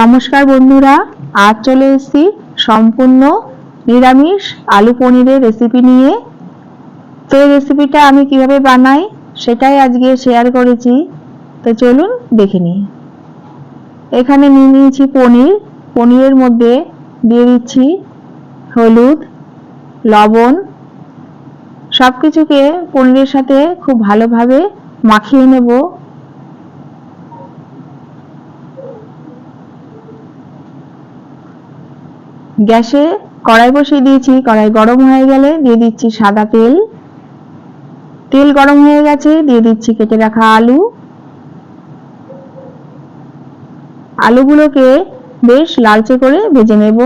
নমস্কার বন্ধুরা, আজ চলে এসেছি সম্পূর্ণ নিরামিষ আলু পনিরের রেসিপি নিয়ে। তো এই রেসিপিটা আমি কীভাবে বানাই, সেটাই আজকে শেয়ার করেছি। তো চলুন দেখে নিই। এখানে নিয়ে নিয়েছি পনির। পনিরের মধ্যে দিয়ে দিচ্ছি হলুদ, লবণ। সব কিছুকে পনিরের সাথে খুব ভালোভাবে মাখিয়ে নেব। গ্যাসে কড়াই বসিয়ে দিয়েছি, কড়াই গরম হয়ে গেলে দিয়ে দিচ্ছি সাদা তেল। তেল গরম হয়ে গেছে, দিয়ে দিচ্ছি কেটে রাখা আলু। আলুগুলোকে বেশ লালচে করে ভেজে নেব।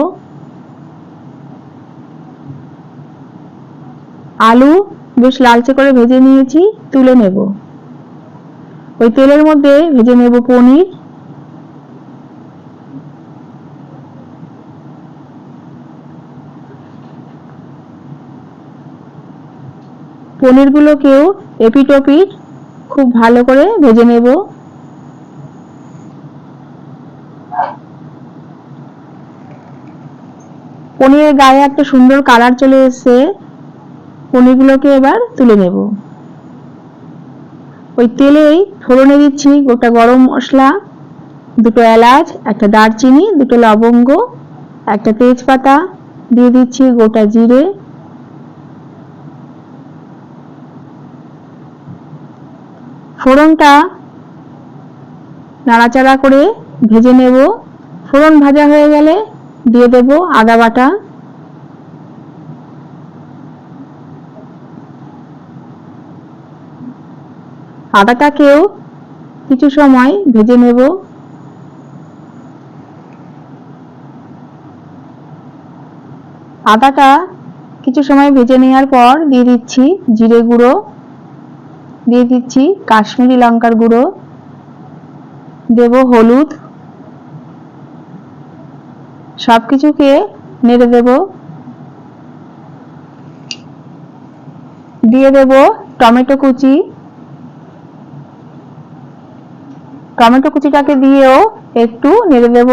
আলু বেশ লালচে করে ভেজে নিয়েছি, তুলে নেব। ওই তেলের মধ্যে ভেজে নেব পনির। পনিরগুলোকেও এপিট ওপিট খুব ভালো করে ভেজে নেব। পনিরের গায়ে একটা সুন্দর কালার চলে এসেছে। পনিরগুলোকে এবার তুলে নেব। ওই তেলেই ফোড়নে দিচ্ছি গোটা গরম মশলা, দুটো এলাচ, একটা দারচিনি, দুটো লবঙ্গ, একটা তেজপাতা, দিয়ে দিচ্ছি গোটা জিরে। ফোড়নটা নাড়াচাড়া করে ভেজে নেব। ফোড়ন ভাজা হয়ে গেলে দিয়ে দেব আদা বাটা। আদাটাকেও কিছু সময় ভেজে নেব। আদাটা কিছু সময় ভেজে নেওয়ার পর দিয়ে দিচ্ছি জিরে গুঁড়ো। দিয়ে দিচ্ছি কাশ্মীরি লঙ্কার গুঁড়ো। দেব হলুদ। সব কিছুকে নেড়ে দেব। দিয়ে দেব টমেটো কুচি। টমেটো কুচিটাকে দিয়েও একটু নেড়ে দেব।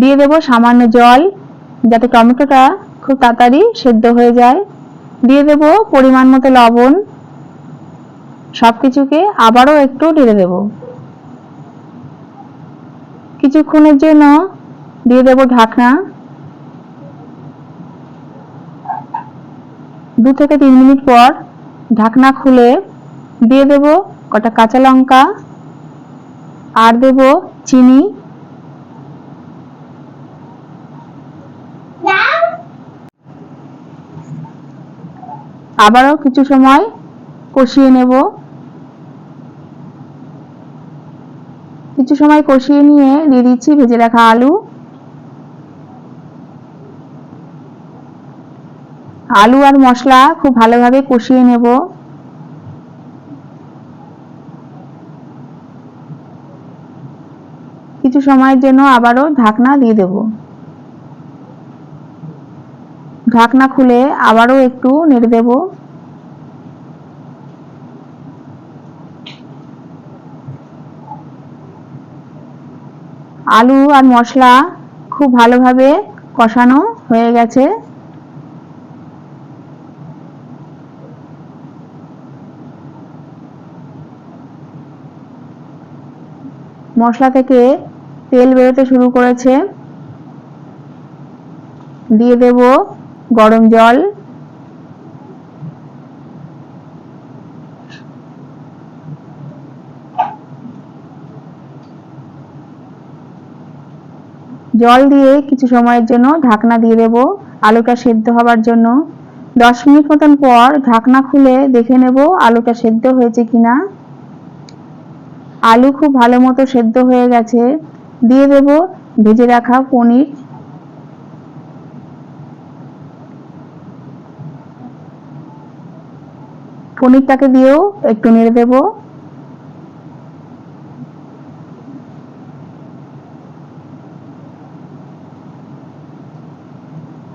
দিয়ে দেব সামান্য জল। যাতে টমেটোটা খুব তাড়াতাড়ি সেদ্ধ হয়ে যায়। দিয়ে দেব পরিমাণ মতো লবণ। সবকিছুকে আবারও একটু ঢেলে দেব। কিছুক্ষণের জন্য দিয়ে দেব ঢাকনা। দু থেকে তিন মিনিট পর ঢাকনা খুলে দিয়ে দেব কটা কাঁচা লঙ্কা। আর দেব চিনি। আবারও কিছু সময় কষিয়ে নেব। কিছু সময় কষিয়ে নিয়ে দিয়ে দিচ্ছি, ভেজে রাখা আলু। আলু আর মশলা খুব ভালোভাবে কষিয়ে নেব। কিছু সময়ের জন্য আবারও ঢাকনা দিয়ে দেব। ঢাকনা খুলে আবারও একটু নেড়ে দেব। আলু আর মশলা খুব ভালোভাবে কষানো হয়ে গেছে। মশলা থেকে তেল বেরোতে শুরু করেছে। দিয়ে দেব গরম জল। জল দিয়ে কিছু সময়ের জন্য ঢাকনা দিয়ে দেব। আলুটা সেদ্ধ হবার জন্য। দশ মিনিট মতন পর ঢাকনা খুলে দেখে নেব আলুটা সেদ্ধ হয়েছে কিনা। আলু খুব ভালো মতো সেদ্ধ হয়ে গেছে। দিয়ে দেব ভেজে রাখা পনির। পনিরটাকে দিয়েও একটু নেড়ে দেব।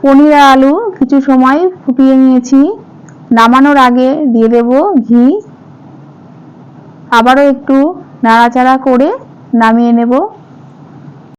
পনির আলু কিছু সময় ফুটিয়ে নিয়েছি। নামানোর আগে দিয়ে দেব ঘি। আবারও একটু নাড়াচাড়া করে নামিয়ে নেব।